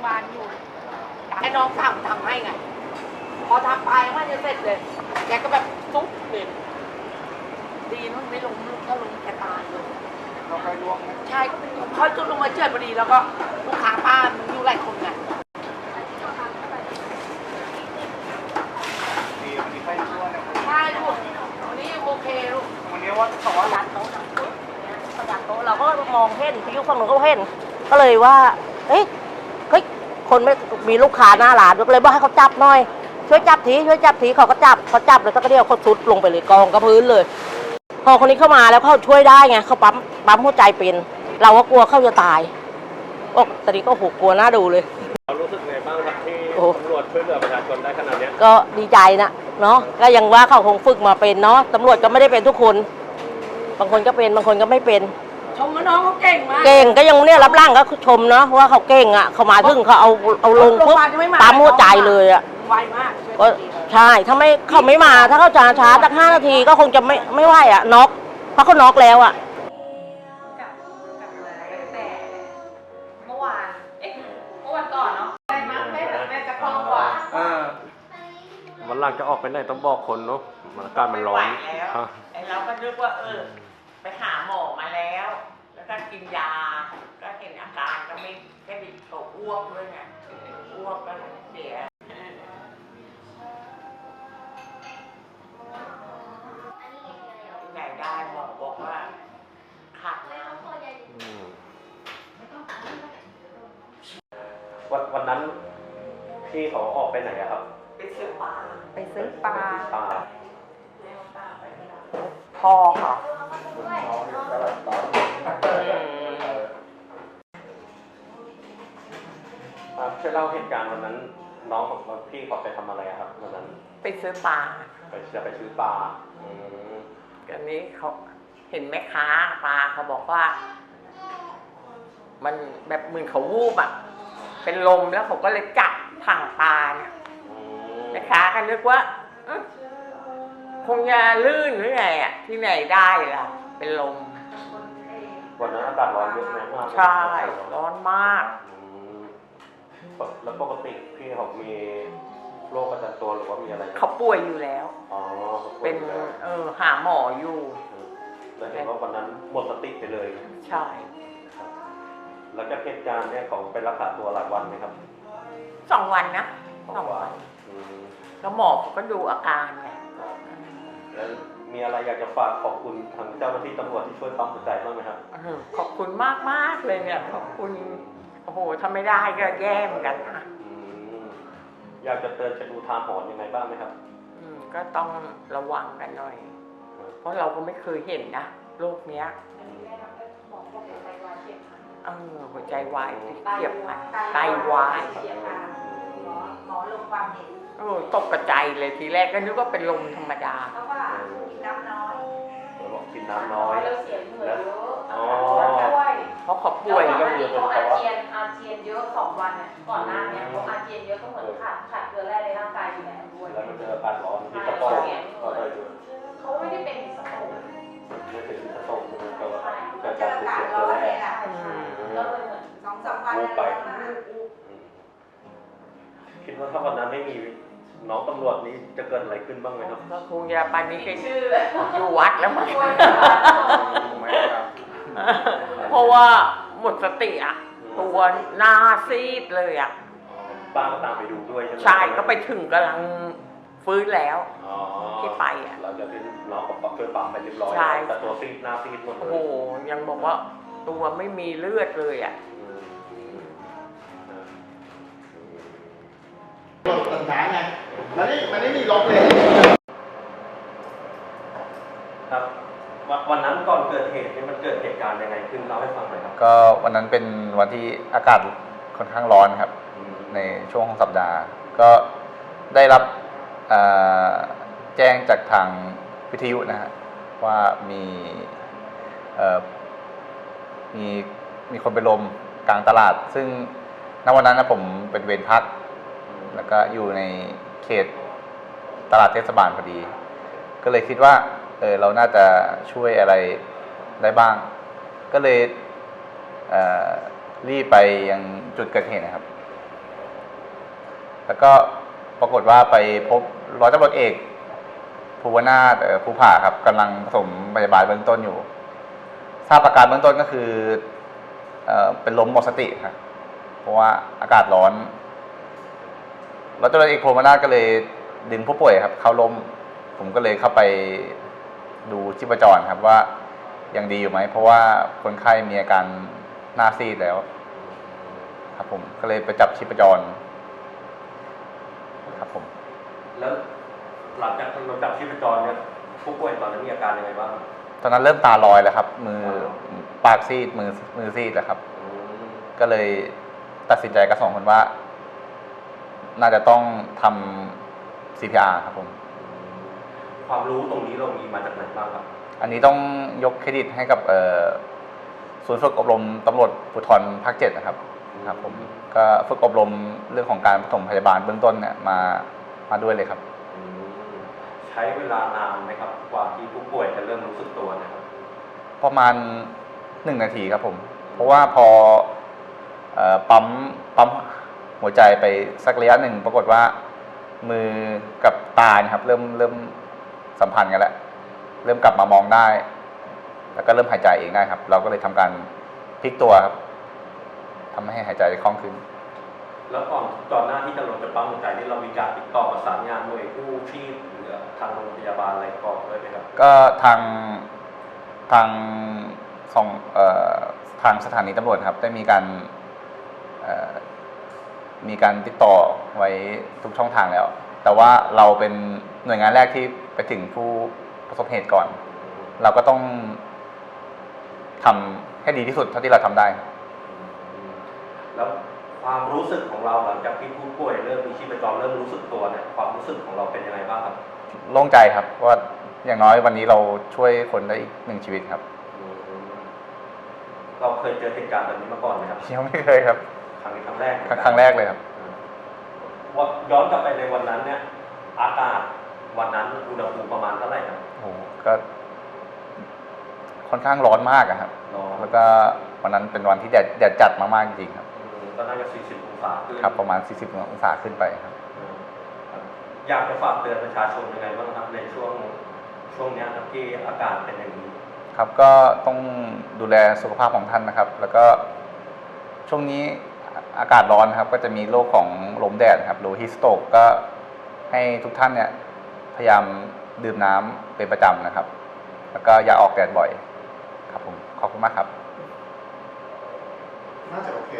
พยาบาลอยู่ไอ้น้องสาวทำให้ไง พอทำไปมันจะเสร็จเลย แกก็แบบซุกเลยดีนะมันไม่ลงลูกถ้าลงแกตายเลยเราไปลวงนะใช่เขาจุดลงมาเจิดพอดีแล้วก็ลูกค้าป้ามันอยู่หลายคนไงมีมีไข้ทั่วนะใช่ลูกวันนี้โอเคลูกวันนี้ว่าเขาว่ายัดโต๊ะนะเขายัดโต๊ะเราก็มองเห็นพี่ยุคฝั่งนู้นก็เห็น ก็เลยว่าเฮ้ยเฮ้ย คนไม่มีลูกค้าหน้าร้านก็เลยว่าให้เขาจับหน่อย ช่วยจับทีช่วยจับทีเขาก็จับเขาจับเลยสักเดียวเขาสุดลงไปเลยกองกับพื้นเลย พอคนนี้เข้ามาแล้วเขาช่วยได้ไงเขาปั๊มปั๊มหัวใจเป็น เราก็กลัวเขาจะตายโอ้ตอนนี้ก็โหกลัวหน้าดูเลยเรารู้สึกไงบ้างครับที่โอ้ตำรวจช่วยเหลือประชาชนได้ขนาดเนี้ยก็ดีใจนะเนาะก็ยังว่าเขาคงฝึกมาเป็นเนาะตำรวจก็ไม่ได้เป็นทุกคน บางคนก็เป็นบางคนก็ไม่เป็น ชมว่าน้องเขาเก่งมาก เก่งก็ยังเนี่ยรับร่างก็ชมเนาะว่าเขาเก่งอะเขามาถึงเขาเอาเอาลงโรงพปุ๊บยาบาลยังไม่มา ปั๊มหัวใจเลยอะไวมากช่วยก็ดีใช่ถ้าไม่เขาไม่มาถ้าเขาช้าช้าสักห้านาทีก็คงจะไม่ไม่ไหวอะน็อกเพราะเขาน็อกแล้วอะ กลับกลับมาตั้งแต่เมื่อวาน เอ๊ะ เมื่อวันก่อนเนาะได้มาแม่แบบแม่จะคล่องกว่าเออวันหลังจะออกไปไหนต้องบอกคนเนาะมันอากาศมันร้อนไม่ไหวแล้ว ฮะ ไอ้เราก็นึกว่าเออ ไปหาหมอมาแล้ว แล้วก็กินยา ก็เห็นอาการก็ไม่แค่ดิเขาอ้วกด้วยไงอ้วกก็เสียที่ไหนได้หมอบอกว่าขาดน้ำอืมวันวันนั้นพี่เขาออกไปไหนอะครับ ไปซื้อปลาไปซื้อปลาปลาพ่อเข ล่าเหตุการณ์วันนั้น น้องของพี่เขาไปทำอะไรอะครับวันนั้น ไปซื้อปลาไปจะไปซื้อปลาอืมอันนี้เขาเห็นแม่ค้าปลาเขาบอกว่า มันแบบเหมือนเขาวูบอะ เป็นลมแล้วเขาก็เลยจับถังปลาเนี่ยอืมแม่ค้าก็นึกว่าเอ๊ะคงจะลื่นหรือไงอะ ที่ไหนได้ล่ะ เป็นลมวันนั้นอากาศร้อนเยอะไหมมากใช่ ร้อนมากอืม แล้วปกติพี่เขามีโรคประจำตัวหรือว่ามีอะไรไหมเขาป่วยอยู่แล้ว อ๋อขาป่วเป็ยนอยู่แล้วเออหาหมออยู่ แล้วเห็นว่าวันนั้นหมดสติไปเลยใช่แล้วก็เหตุการณ์เนี่ยเขาไปรักษาตัวหลายวันไหมครับสองวันนะ สองวัน อืมแล้วหมอเขาก็ดูอาการไงแล้วมีอะไรอยากจะฝากขอบคุณทางเจ้าหน้าที่ตำรวจที่ช่วยปั๊มหัวใจบ้างไหมครับ เออขอบคุณมากมากๆเลยเนี่ย ขอบคุณโอ้โหถ้าไม่ได้ก็แย่เหมือนกันนะอืมอยากจะเตือนเป็นอุทาหรณ์ยังไงบ้างไหมครับอืมก็ต้องระวังกันหน่อย เพราะเราก็ไม่เคยเห็นนะโรคเนี้ยเออหัวใจวายเฉียบพลันไตวายหมอลงความเห็นเออตกกระใจเลยทีแรกก็นึกว่าเป็นลมธรรมดา เพราะว่ากินน้ำน้อยเราบอกกินน้ำน้อย แล้วเสียเหงื่อเยอะอ๋อด้วยเพ ราะเขาป่ป่ววยยก็มีเขาอาเจียนอาเจียนเยอะสองวันเนี่ยก่อนหน้าเนี้เขาอาเจียนเยอะก็เหมือนขาดขาดเกลือแร่ในร่างกายอยู่แล้วด้วย แล้วมันเจออากาศร้อนที่สโตกก็ได้ด้วยเขาไม่ได้เป็นสโตรกไม่ถึงสโตกมันก็ใช่เกิดการสูญเสียตัวแรกอืมก็เลยเหมือนสองสามวันวูบไปแล้วนะคิดว่าถ้าวันนั้นไม่มีน้องตำรวจนี้จะเกิดอะไรขึ้นบ้างไหมครับก็คงจะปานนี้ก็ชื่ออยู่วัดแล้วมั้ง ไม่ครับ เพราะว่าหมดสติอะ ตัวหน้าซีดเลยอะ ป้าก็ตามไปดูด้วยใช่ไหมใช่ก็ไปถึงกำลังฟื้นแล้ว อ๋อที่ไปอะเราจะเป็นน้องกับช่วยปั๊มไปเรียบร้อยใช่ แต่ตัวซีดหน้าซีดหมดเลโอ้ยโหยังบอกว่าตัวไม่มีเลือดเลยอะรถตันช้าไงมันนี่มันนี่มีลบเลย ครับวันวันนั้นก่อน เกิดเหตุเนี่ยมันเกิดเหตุการณ์ยังไงขึ้นเล่าให้ฟังหน่อยครับก็วันนั้นเป็นวันที่อากาศค่อนข้างร้อนครับอืมในช่วงของสัปดาห์ ก็ได้รับเอ่อแจ้งจากทางวิทยุนะฮะว่ามีเอ่อมีมีคนไปนลมกลางตลาด ซึ่งณวันนั้นนะผมเป็นเวรพัก แล้วก็อยู่ในเขตตลาดเทศบาลพอดี ก็เลยคิดว่าเออเราน่าจะช่วยอะไร ได้บ้าง ก็เลยเรีบไปยังจุดเกิดเหตุนะครับ แล้วก็ปรากฏว่าไปพบร้อยตำรวจเอกภูวนาถเอ่อภูผาครับกำลังผสมพยาบาลเบื้องต้นอยู่ ทราบอาการเบื้องต้นก็คือเอเป็นลมหมดสติครับเพราะว่าอากาศร้อนร้อยตำรวจเอกภูวนาถก็เลยดึงผู้ป่วยครับ เข้าล้มผมก็เลยเข้าไปดูชีพจรครับว่า ยังดีอยู่ไหม เพราะว่าคนไข้มีอาการหน้าซีดแล้ว ครับผมก็เลยไปจับชีพจร ครับผม แล้วหลังจากเราจับชีพจรเนี่ยผู้ป่วยตอนนั้นมีอาการยังไงบ้างตอนนั้นเริ่มตาลอยแล้วครับ มือปากซีดมือมือซีดแล้วครับอืมก็เลยตัดสินใจกับสองคนว่า น่าจะต้องทำ CPR ครับผม ความรู้ตรงนี้เรามีมาจากไหนบ้างครับ อันนี้ต้องยกเครดิตให้กับเอ่อศูนย์ฝึกอบรมตำรวจภูธรภาคเจ็ดนะครับครับผมก็ฝึกอบรมเรื่องของการปฐมพยาบาลเบื้องต้นเนี่ยมามาด้วยเลยครับอืมใช้เวลานานไหมครับกว่าที่ผู้ป่วยจะเริ่มรู้สึกตัวเนะครับประมาณหนึ่งนาทีครับผม เพราะว่าพอเอ่อปั๊มปั๊มหัวใจไปสักระยะหนึ่งปรากฏว่ามือกับตาเนี่ยครับ เริ่มเริ่มสัมพันธ์กันแล้ว เริ่มกลับมามองได้ แล้วก็เริ่มหายใจเองได้ครับ เราก็เลยทำการพลิกตัวครับทำให้หายใจได้คล่องขึ้น แล้วก่อนก่อนหน้าที่จะลงจากปั๊มหัวใจนี่เรามีการติดต่อประสานงานหน่วยกู้ชีพหรือทางโรงพยาบาลอะไรก่อนด้วยไหมครับ ก็ทางทางสองเอ่อทางสถานีตำรวจครับ ได้มีการเอ่อมีการติดต่อไว้ทุกช่องทางแล้ว แต่ว่าเราเป็นหน่วยงานแรกที่ไปถึงผู้ ประสบเหตุก่อน เราก็ต้องทำให้ดีที่สุดเท่าที่เราทำได้ครับแล้วความรู้สึกของเราหลังจากที่ผู้ป่วยเริ่มมีชีพจรเริ่มรู้สึกตัวเนี่ยความรู้สึกของเราเป็นยังไงบ้างครับโล่งใจครับว่าอย่างน้อยวันนี้เราช่วยคนได้อีกหนึ่งชีวิตครับอืมเราเคยเจอเหตุการณ์แบบนี้มาก่อนไหมครับยังไม่เคยครับครั้งนี้ครั้งแรกเหมือนครั้กังนครั้งแรกเลยครับว่าย้อนกลับไปในวันนั้นเนี่ย อากาศ วันนั้นอุณหภูมิประมาณเท่าไหร่ครับโอ้โหก็ค่อนข้างร้อนมากอะครับ ร้อนแล้วก็วันนั้นเป็นวันที่แดดแดดจัดมากๆจริงๆครับอืมก็น่าจะ 40 องศาขึ้นครับประมาณ 40 องศาขึ้นไปครับอืมครับ อยากจะฝากเตือนประชาชนยังไงบ้างครับในช่วงช่วงเนี้ยครับที่อากาศเป็นอย่างนี้ ครับก็ต้องดูแลสุขภาพของท่านนะครับ แล้วก็ช่วงนี้อากาศร้อนนะครับ ก็จะมีโรคของลมแดดนะครับหรือฮิสโตกก็ให้ทุกท่านเนี่ย พยายามดื่มน้ำเป็นประจำนะครับ แล้วก็อย่าออกแดดบ่อย ครับผม ขอบคุณมากครับ น่าจะโอเค